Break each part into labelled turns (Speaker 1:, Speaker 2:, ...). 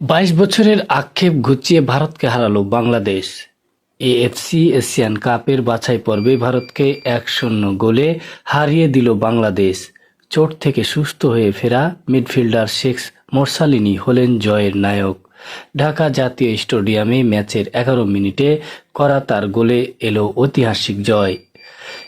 Speaker 1: বাইশ বছরের আক্ষেপ ঘুচিয়ে ভারতকে হারালো বাংলাদেশ। এএফসি এশিয়ান কাপের বাছাই পর্বে ভারতকে এক শূন্য গোলে হারিয়ে দিল বাংলাদেশ। চোট থেকে সুস্থ হয়ে ফেরা মিডফিল্ডার শেখ মোরসালিনী হলেন জয়ের নায়ক। ঢাকা জাতীয় স্টেডিয়ামে ম্যাচের এগারো মিনিটে করা তার গোলে এলো ঐতিহাসিক জয়।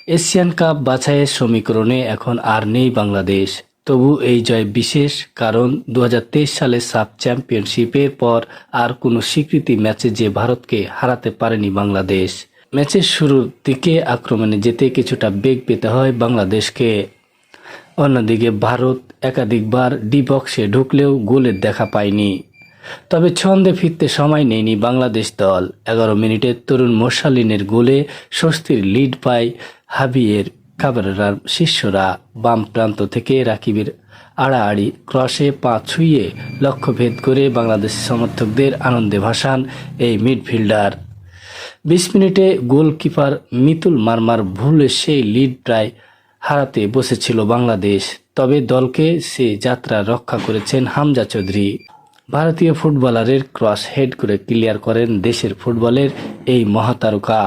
Speaker 1: এশিয়ান কাপ বাছাইয়ের সমীকরণে এখন আর নেই বাংলাদেশ। তবু এই জয় বিশেষ, কারণ দু হাজার তেইশ সালে সাব চ্যাম্পিয়নশিপের পর আর কোনো স্বীকৃতি ম্যাচে যে ভারতকে হারাতে পারেনি বাংলাদেশ। ম্যাচের শুরুর দিকে আক্রমণে যেতে কিছুটা বেগ পেতে হয় বাংলাদেশকে। অন্যদিকে ভারত একাধিকবার ডি বক্সে ঢুকলেও গোলের দেখা পায়নি। তবে ছন্দে ফিরতে সময় নেয়নি বাংলাদেশ দল। এগারো মিনিটে তরুণ মোশালিনের গোলে স্বস্তির লিড পায় হাবিয়ের কাবরার শিষ্যরা বাম প্রান্ত থেকে রাকিবের আড়াআড়ি ক্রসে পা ছুঁয়ে লক্ষ্যভেদ করে বাংলাদেশ সমর্থকদের আনন্দে ভাসান এই মিডফিল্ডার। বিশ মিনিটে গোলকিপার মিতুল মারমার ভুলে সেই লিড প্রায় হারাতে বসেছিল বাংলাদেশ, তবে দলকে সে যাত্রা রক্ষা করেছেন হামজা চৌধুরী। ভারতীয় ফুটবলারের ক্রস হেড করে ক্লিয়ার করেন দেশের ফুটবলের এই মহাতারকা।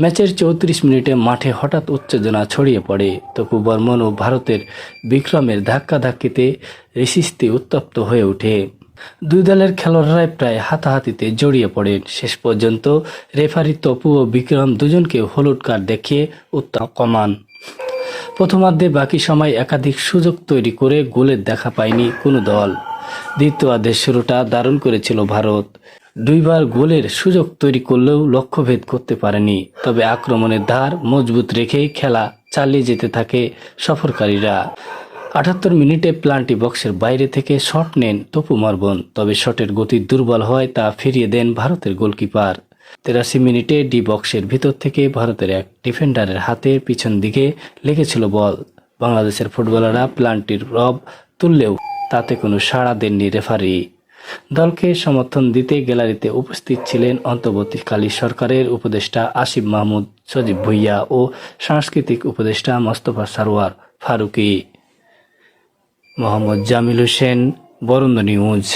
Speaker 1: ম্যাচের চৌত্রিশ মিনিটে মাঠে হঠাৎ উত্তেজনা ছড়িয়ে পড়ে। তপু বর্মন ও ভারতের বিক্রমের ধাক্কাধাক্কিতে ঋষিস্তি উত্তপ্ত হয়ে ওঠে। দুই দলের খেলোয়াড়রাই প্রায় হাতাহাতিতে জড়িয়ে পড়েন। শেষ পর্যন্ত রেফারি তপু ও বিক্রম দুজনকে হলুদ কার্ড দেখিয়ে উত্তাপ কমান। প্রথমার্ধে বাকি সময় একাধিক সুযোগ তৈরি করে গোলের দেখা পায়নি কোনো দল। দ্বিতীয়ার্ধের শুরুটা দারুণ করেছিল ভারত। দুইবার গোলের সুযোগ তৈরি করলেও লক্ষ্যভেদ করতে পারেনি। তবে আক্রমণের ধার মজবুত রেখেই খেলা চালিয়ে যেতে থাকে সফরকারীরা। আটাত্তর মিনিটে প্লান্টি বক্সের বাইরে থেকে শট নেন তপু মার্বন। তবে শটের গতি দুর্বল হয় তা ফিরিয়ে দেন ভারতের গোলকিপার। তেরাশি মিনিটে ডি বক্সের ভিতর থেকে ভারতের এক ডিফেন্ডারের হাতের পিছন দিকে লেগেছিল বল। বাংলাদেশের ফুটবলাররা প্লান্টির রব তুললেও তাতে কোনো সাড়া দেননি রেফারি। দলকে সমর্থন দিতে গ্যালারিতে উপস্থিত ছিলেন অন্তর্বর্তীকালী সরকারের উপদেষ্টা আসিফ মাহমুদ, সজীব ভুইয়া ও সাংস্কৃতিক উপদেষ্টা মোস্তফা সারোয়ার ফারুকি। মোহাম্মদ জামিল হোসেন, বরন্দ নিউজ।